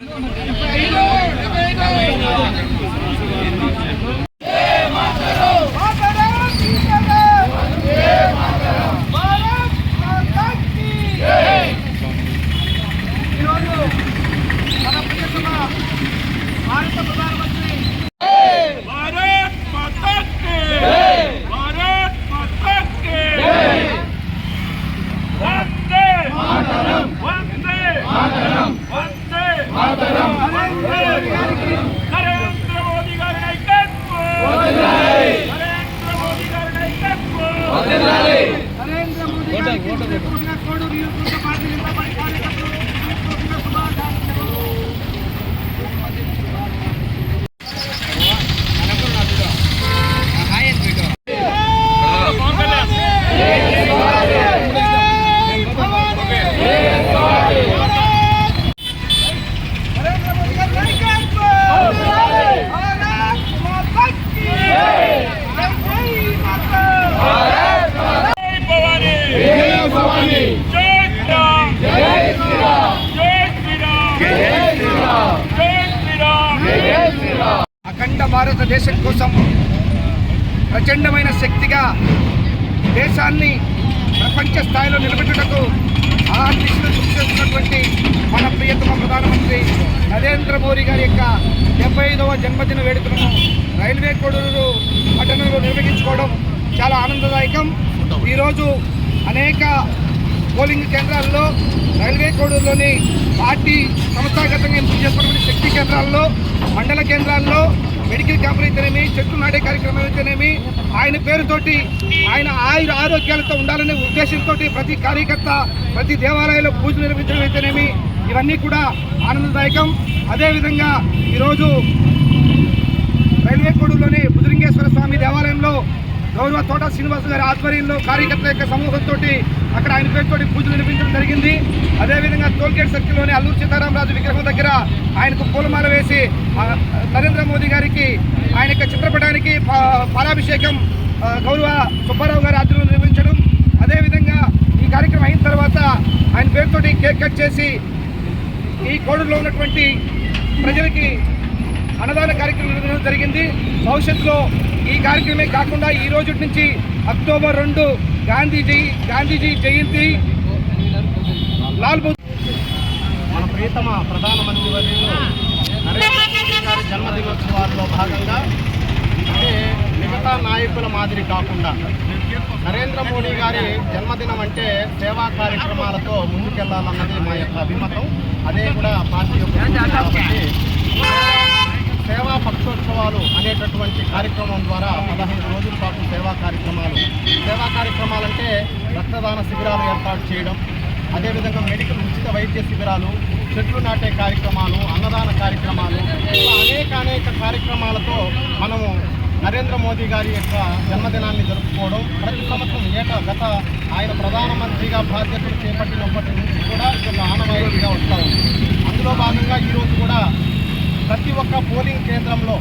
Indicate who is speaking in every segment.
Speaker 1: Não, não,
Speaker 2: não. భారతదేశం కోసం ప్రచండమైన శక్తిగా దేశాన్ని ప్రపంచ స్థాయిలో నిలబెట్టుటకు ఆ దిశలో కృషి చేస్తున్నటువంటి మన ప్రియతమ ప్రధానమంత్రి నరేంద్ర మోడీ గారి యొక్క డెబ్బై ఐదవ జన్మదిన వేడుకలను రైల్వే కోడూరు పట్టణంలో నిర్వహించుకోవడం చాలా ఆనందదాయకం. ఈరోజు అనేక పోలింగ్ కేంద్రాల్లో రైల్వే కోడూరులోని పార్టీ సంస్థాగతంగా ఎంపిక చేసుకున్నటువంటి శక్తి కేంద్రాల్లో మండల కేంద్రాల్లో మెడికల్ క్యాంపులు అయితేనేమి చెట్లు నాటే కార్యక్రమం అయితేనేమి ఆయన పేరుతోటి ఆయన ఆయుర ఆరోగ్యాలతో ఉండాలనే ఉద్దేశంతో ప్రతి కార్యకర్త ప్రతి దేవాలయంలో పూజలు నిర్వహించడం అయితేనేమి ఇవన్నీ కూడా ఆనందదాయకం. అదేవిధంగా ఈరోజు రైల్వే కోడూరులోని బుజరింగేశ్వర స్వామి దేవాలయంలో గౌరవ తోట శ్రీనివాస్ గారి ఆధ్వర్యంలో కార్యకర్తల యొక్క సమూహంతో అక్కడ ఆయన పేరుతోటి పూజలు నిర్మించడం జరిగింది. అదేవిధంగా టోల్గేట్ సర్కిల్లోని అల్లూరు సీతారామరాజు విగ్రహం దగ్గర ఆయనకు పూలమాల వేసి నరేంద్ర మోదీ గారికి ఆయన యొక్క చిత్రపటానికి పాలాభిషేకం గౌరవ సుబ్బారావు గారి ఆధ్వర్యంలో నిర్వహించడం. అదేవిధంగా ఈ కార్యక్రమం అయిన తర్వాత ఆయన పేరుతోటి కేక్ కట్ చేసి ఈ కోడూరులో ఉన్నటువంటి ప్రజలకి అన్నదాన కార్యక్రమం నిర్వహించడం జరిగింది. భవిష్యత్తులో ఈ కార్యక్రమే కాకుండా ఈ రోజు నుంచి అక్టోబర్ రెండు గాంధీజీ గాంధీజీ జయంతి. లాల్ బహదూర్
Speaker 3: మన ప్రియతమ ప్రధానమంత్రి వర్యులు నరేంద్ర మోదీ గారి జన్మదినోత్సవాల్లో భాగంగా అంటే మిగతా నాయకుల మాదిరి కాకుండా నరేంద్ర మోడీ గారి జన్మదినం అంటే సేవా కార్యక్రమాలతో ముందుకెళ్ళాలన్నది మా యొక్క అభిమతం. అదే కూడా పార్టీ యొక్క అనేటటువంటి కార్యక్రమం ద్వారా పదహైదు రోజుల పాటు సేవా కార్యక్రమాలు. సేవా కార్యక్రమాలంటే రక్తదాన శిబిరాలు ఏర్పాటు చేయడం అదేవిధంగా మెడికల్ ఉచిత వైద్య శిబిరాలు చెట్లు నాటే కార్యక్రమాలు అన్నదాన కార్యక్రమాలు ఇలా అనేక అనేక కార్యక్రమాలతో మనము నరేంద్ర మోదీ గారి యొక్క జన్మదినాన్ని జరుపుకోవడం ప్రతి సంవత్సరం ఏటా గత ఆయన ప్రధానమంత్రిగా బాధ్యతలు చేపట్టినప్పటి నుంచి కూడా ఇది ఆనవాయితీగా వస్తూ ఉంది. అందులో భాగంగా ఈరోజు కూడా ప్రతి ఒక్క పోలింగ్ కేంద్రంలో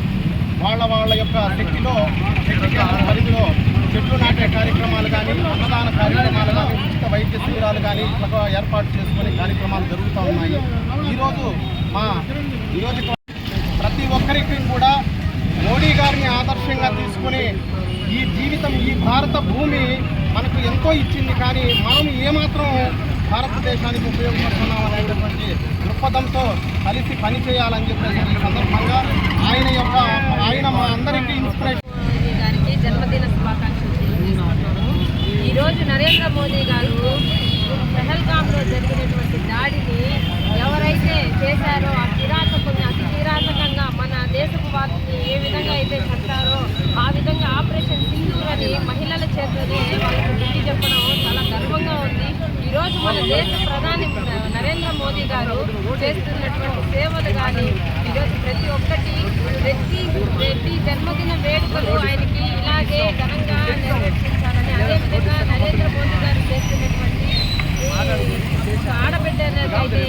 Speaker 3: వాళ్ళ వాళ్ళ యొక్క శక్తిలో పరిధిలో చెట్లు నాటే కార్యక్రమాలు కానీ అన్నదాన కార్యక్రమాలు కానీ ఉచిత వైద్య శిబిరాలు కానీ ఇట్లా ఏర్పాటు చేసుకునే కార్యక్రమాలు జరుగుతూ ఉన్నాయి. ఈరోజు మా నియోజక ప్రతి ఒక్కరికి కూడా మోడీ గారిని ఆదర్శంగా తీసుకుని ఈ జీవితం ఈ భారత భూమి మనకు ఎంతో ఇచ్చింది కానీ మనం ఏమాత్రం భారతదేశానికి ఉపయోగపడుతున్నాం అనేటటువంటి దృక్పథంతో కలిసి పనిచేయాలని చెప్పేసి ఈ సందర్భంగా ఆయన యొక్క ఆయన మా అందరికీ ఇన్స్పిరేషన్
Speaker 4: మోదీ గారికి జన్మదిన శుభాకాంక్షలు తెలియజేస్తున్నాము ఈరోజు నరేంద్ర మోదీ గారు పెహల్గామ్లో జరిగినటువంటి దాడిని ఎవరైతే చేశారో ఆ కిరాతకుని అతి కిరాతకంగా మన దేశపు వారిని ఏ విధంగా అయితే కట్టారో ఆ విధంగా ఆపరేషన్ సింధూర్ అని మహిళల చేతనే వాళ్ళకి బుద్ధి చెప్పడం చాలా గర్వంగా ఉంది ఈరోజు మన దేశ ప్రధాని నరేంద్ర మోదీ గారు చేస్తున్నటువంటి సేవలు కానీ ఈరోజు ప్రతి ఒక్కటి ప్రతి ప్రతి జన్మదిన వేడుకలు ఆయనకి ఇలాగే ఘనంగా నెరవేర్చించాలని అదేవిధంగా నరేంద్ర మోదీ గారు చేస్తున్నటువంటి ఈ ఆడబిడ్డ అయితే